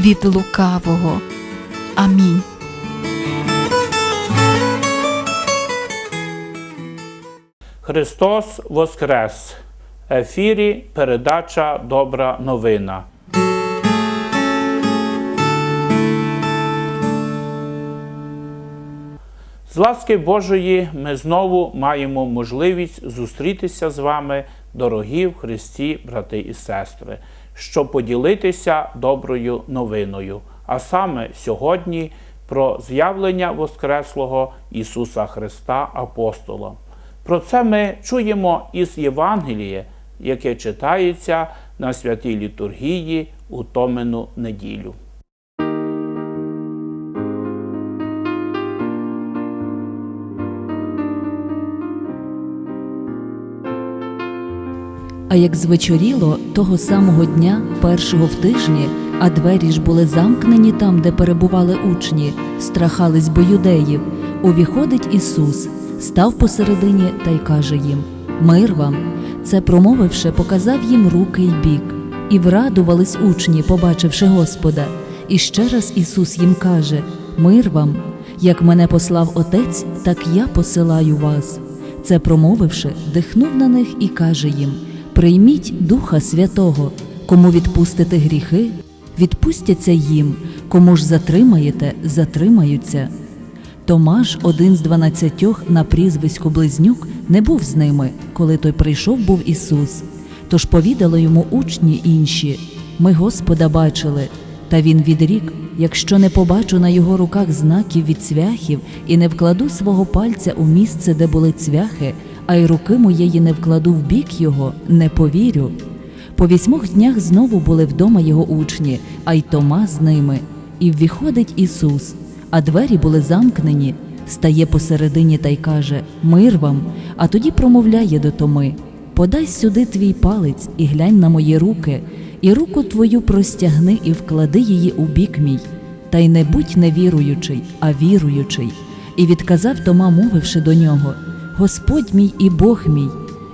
від лукавого. Амінь. Христос Воскрес! Ефірі передача Добра новина. З ласки Божої ми знову маємо можливість зустрітися з вами, дорогі в Христі, брати і сестри, щоб поділитися доброю новиною, а саме сьогодні про з'явлення Воскреслого Ісуса Христа Апостола. Про це ми чуємо із Євангелія, яке читається на святій літургії у Томену неділю. А як звечоріло того самого дня, першого в тижні, а двері ж були замкнені там, де перебували учні, страхались бо юдеїв, увіходить Ісус, став посередині та й каже їм: Мир вам! Це промовивши, показав їм руки й бік, і врадувались учні, побачивши Господа. І ще раз Ісус їм каже: Мир вам! Як мене послав Отець, так я посилаю вас. Це промовивши, дихнув на них і каже їм: Прийміть Духа Святого, кому відпустите гріхи, відпустяться їм, кому ж затримаєте, затримаються. Томаш, один з дванадцятьох на прізвисько Близнюк, не був з ними, коли той прийшов був Ісус. Тож повідали йому учні інші: Ми Господа бачили. Та він відрік: якщо не побачу на його руках знаків від цвяхів і не вкладу свого пальця у місце, де були цвяхи, а й руки моєї не вкладу в бік його, не повірю. По вісьмох днях знову були вдома його учні, а й Тома з ними. І ввіходить Ісус, а двері були замкнені. Стає посередині та й каже: Мир вам, а тоді промовляє до Томи: Подай сюди твій палець і глянь на мої руки, і руку твою простягни і вклади її у бік мій. Та й не будь невіруючий, а віруючий. І відказав Тома, мовивши до нього: Господь мій і Бог мій.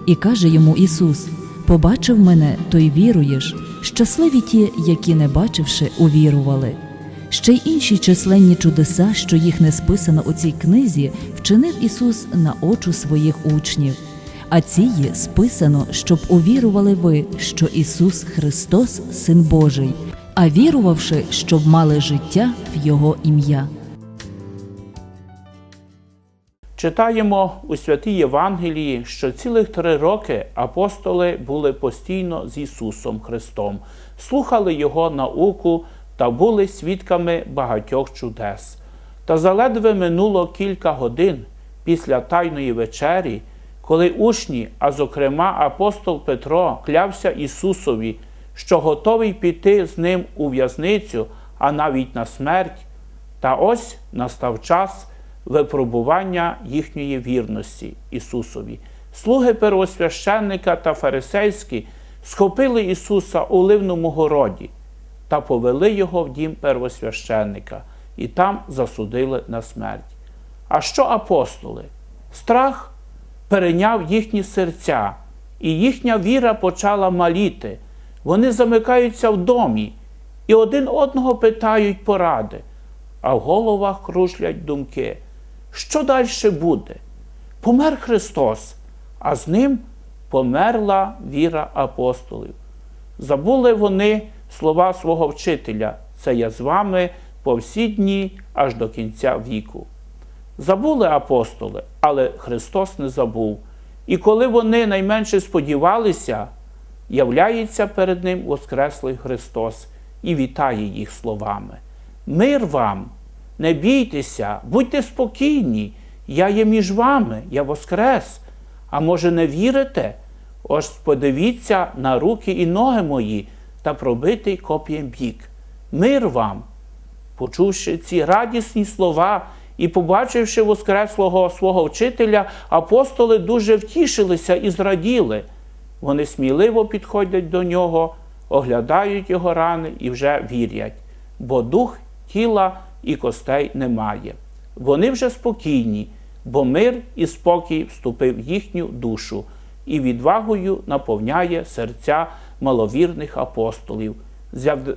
І каже йому Ісус: Побачив мене, то й віруєш. Щасливі ті, які, не бачивши, увірували. Ще й інші численні чудеса, що їх не списано у цій книзі, вчинив Ісус на очу своїх учнів. А ціє списано, щоб увірували ви, що Ісус Христос, Син Божий, а вірувавши, щоб мали життя в Його ім'я. Читаємо у святій Євангелії, що цілих три роки апостоли були постійно з Ісусом Христом, слухали Його науку та були свідками багатьох чудес. Та заледве минуло кілька годин після Тайної вечері, коли учні, а зокрема апостол Петро, клявся Ісусові, що готовий піти з ним у в'язницю, а навіть на смерть. Та ось настав час випробування їхньої вірності Ісусові. Слуги первосвященника та фарисейські схопили Ісуса у ливному городі та повели його в дім первосвященника і там засудили на смерть. А що апостоли? Страх перейняв їхні серця, і їхня віра почала маліти. Вони замикаються в домі і один одного питають поради, а в головах кружлять думки. Що далі буде? Помер Христос, а з ним померла віра апостолів. Забули вони слова свого вчителя, це я з вами по всі дні аж до кінця віку. Забули апостоли, але Христос не забув. І коли вони найменше сподівалися, являється перед ним Воскреслий Христос і вітає їх словами. Мир вам! Не бійтеся, будьте спокійні, я є між вами, я воскрес. А може, не вірите? Ось подивіться на руки і ноги мої та пробитий коп'єм бік. Мир вам! Почувши ці радісні слова і побачивши воскреслого свого вчителя, апостоли дуже втішилися і зраділи. Вони сміливо підходять до нього, оглядають його рани і вже вірять, бо дух тіла і костей немає. Вони вже спокійні, бо мир і спокій вступив в їхню душу і відвагою наповняє серця маловірних апостолів,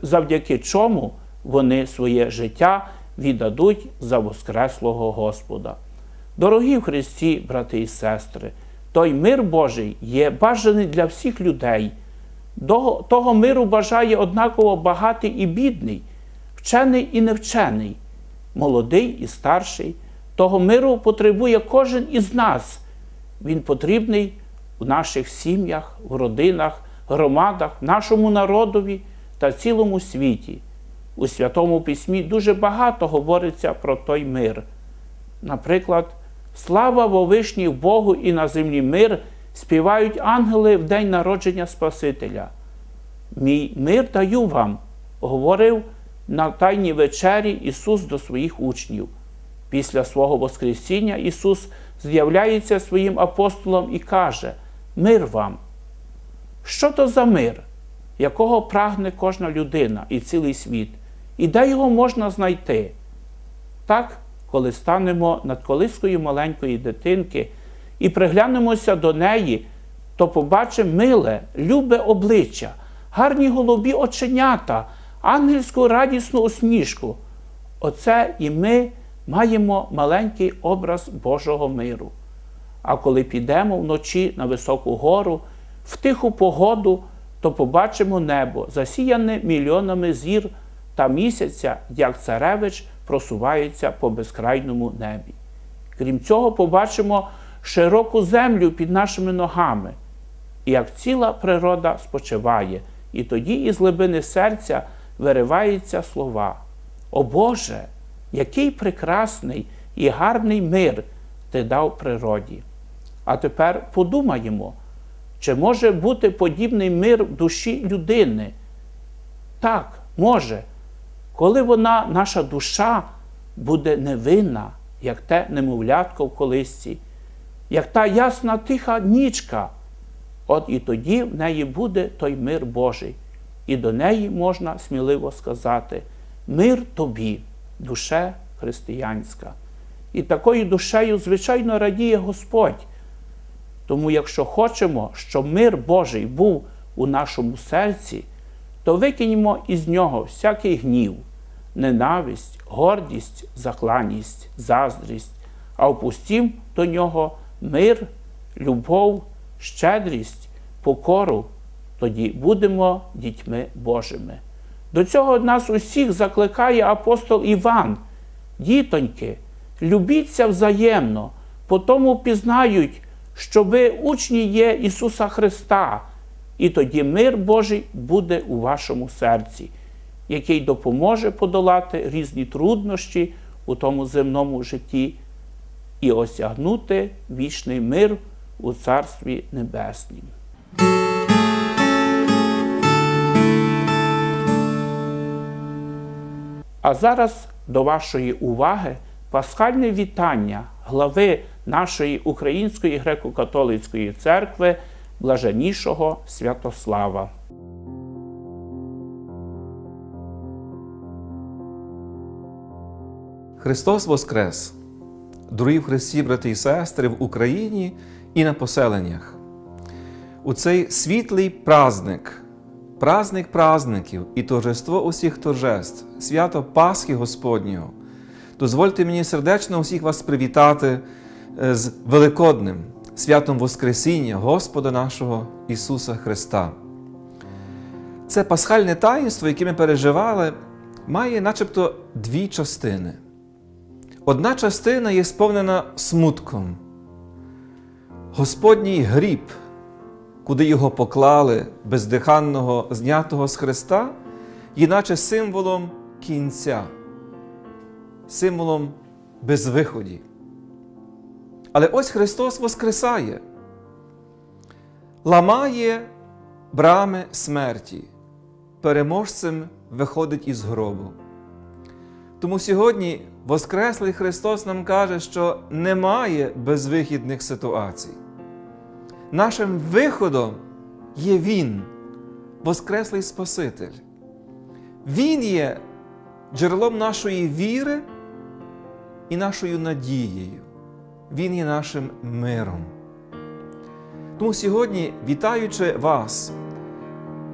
завдяки чому вони своє життя віддадуть за Воскреслого Господа. Дорогі в Христі, брати і сестри, той мир Божий є бажаний для всіх людей. Того миру бажає однаково багатий і бідний, вчений і невчений, молодий і старший. Того миру потребує кожен із нас. Він потрібний у наших сім'ях, в родинах, громадах, нашому народові та цілому світі. У Святому Письмі дуже багато говориться про той мир. Наприклад, слава Вовишній Богу і на землі мир співають ангели в день народження Спасителя. Мій мир даю вам, говорив на Тайній вечері Ісус до своїх учнів. Після свого Воскресіння Ісус з'являється своїм апостолам і каже: Мир вам! Що то за мир, якого прагне кожна людина і цілий світ, і де його можна знайти? Так, коли станемо над колискою маленької дитинки і приглянемося до неї, то побачимо миле, любе обличчя, гарні голубі оченята, ангельську радісну усмішку. Оце і ми маємо маленький образ Божого миру. А коли підемо вночі на високу гору, в тиху погоду, то побачимо небо, засіяне мільйонами зір та місяця, як царевич просувається по безкрайному небі. Крім цього, побачимо широку землю під нашими ногами, і як ціла природа спочиває, і тоді із глибини серця вириваються слова. О Боже, який прекрасний і гарний мир ти дав природі. А тепер подумаємо, чи може бути подібний мир в душі людини? Так, може, коли вона, наша душа, буде невинна, як те немовлятко в колисці, як та ясна тиха нічка, от і тоді в неї буде той мир Божий, і до неї можна сміливо сказати: Мир тобі, душе християнська. І такою душею, звичайно, радіє Господь. Тому, якщо хочемо, щоб мир Божий був у нашому серці, то викинемо із нього всякий гнів, ненависть, гордість, закланість, заздрість, а впустім до нього мир, любов, щедрість, покору, тоді будемо дітьми Божими. До цього нас усіх закликає апостол Іван. Дітоньки, любіться взаємно, по тому пізнають, що ви учні є Ісуса Христа, і тоді мир Божий буде у вашому серці, який допоможе подолати різні труднощі у тому земному житті і осягнути вічний мир у Царстві Небеснім. А зараз до вашої уваги пасхальне вітання глави нашої Української греко-католицької церкви блаженнішого Святослава. Христос Воскрес! Дорогі в Христі, брати і сестри в Україні і на поселеннях. У цей світлий праздник, праздник праздників і торжество усіх торжеств, свято Пасхи Господнього. Дозвольте мені сердечно усіх вас привітати е, з Великодним, святом Воскресіння Господа нашого Ісуса Христа. Це пасхальне таїнство, яке ми переживали, має начебто дві частини. Одна частина є сповнена смутком. Господній гріб, куди його поклали бездиханного, знятого з Христа, є наче символом кінця, символом безвиході. Але ось Христос Воскресає, ламає брами смерті, переможцем виходить із гробу. Тому сьогодні Воскреслий Христос нам каже, що немає безвихідних ситуацій. Нашим виходом є Він, Воскреслий Спаситель. Він є джерелом нашої віри і нашою надією. Він є нашим миром. Тому сьогодні, вітаючи вас,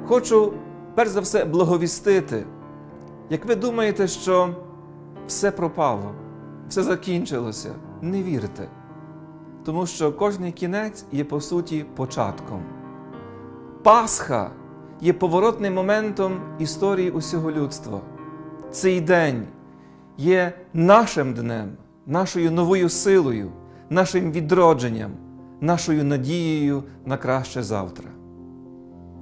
хочу перш за все благовістити. Як ви думаєте, що все пропало, все закінчилося, не вірте. Тому що кожний кінець є по суті початком. Пасха є поворотним моментом історії усього людства. Цей день є нашим днем, нашою новою силою, нашим відродженням, нашою надією на краще завтра.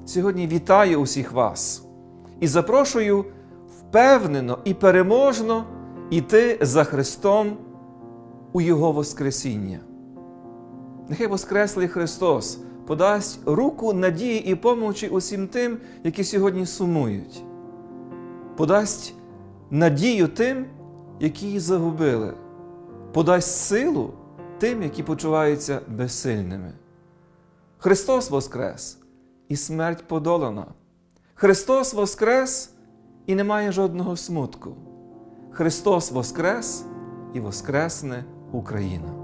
Сьогодні вітаю усіх вас і запрошую впевнено і переможно іти за Христом у Його Воскресіння. Нехай Воскреслий Христос подасть руку надії і помочі усім тим, які сьогодні сумують, подасть надію тим, які її загубили, подасть силу тим, які почуваються безсильними. Христос Воскрес і смерть подолана. Христос Воскрес і немає жодного смутку. Христос Воскрес і Воскресне Україна.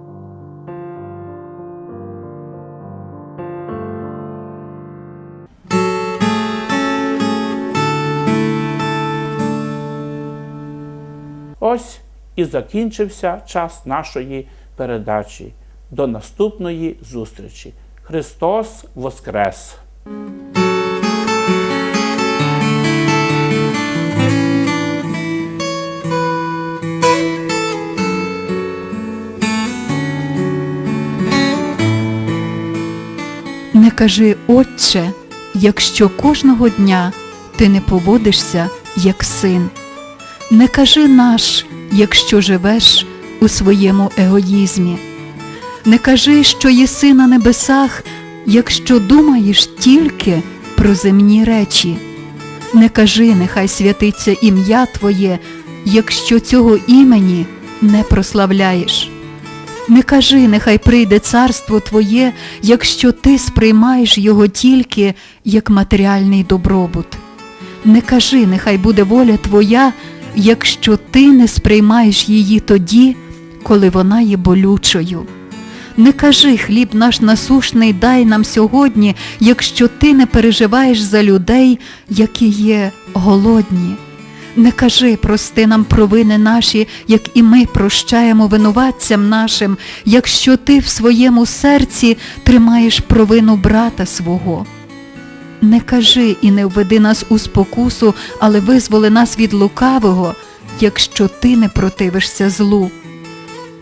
Ось і закінчився час нашої передачі. До наступної зустрічі. Христос Воскрес! Не кажи, Отче, якщо кожного дня ти не поводишся як син. Не кажи наш, якщо живеш у своєму егоїзмі. Не кажи, що єси на небесах, якщо думаєш тільки про земні речі. Не кажи, нехай святиться ім'я Твоє, якщо цього імені не прославляєш. Не кажи, нехай прийде царство Твоє, якщо ти сприймаєш його тільки як матеріальний добробут. Не кажи, нехай буде воля Твоя, якщо ти не сприймаєш її тоді, коли вона є болючою. Не кажи, хліб наш насушний дай нам сьогодні, якщо ти не переживаєш за людей, які є голодні. Не кажи, прости нам провини наші, як і ми прощаємо винуватцям нашим, якщо ти в своєму серці тримаєш провину брата свого. Не кажи і не введи нас у спокусу, але визволи нас від лукавого, якщо ти не противишся злу.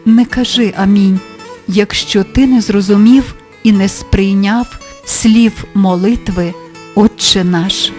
Не кажи амінь, якщо ти не зрозумів і не сприйняв слів молитви, Отче наш.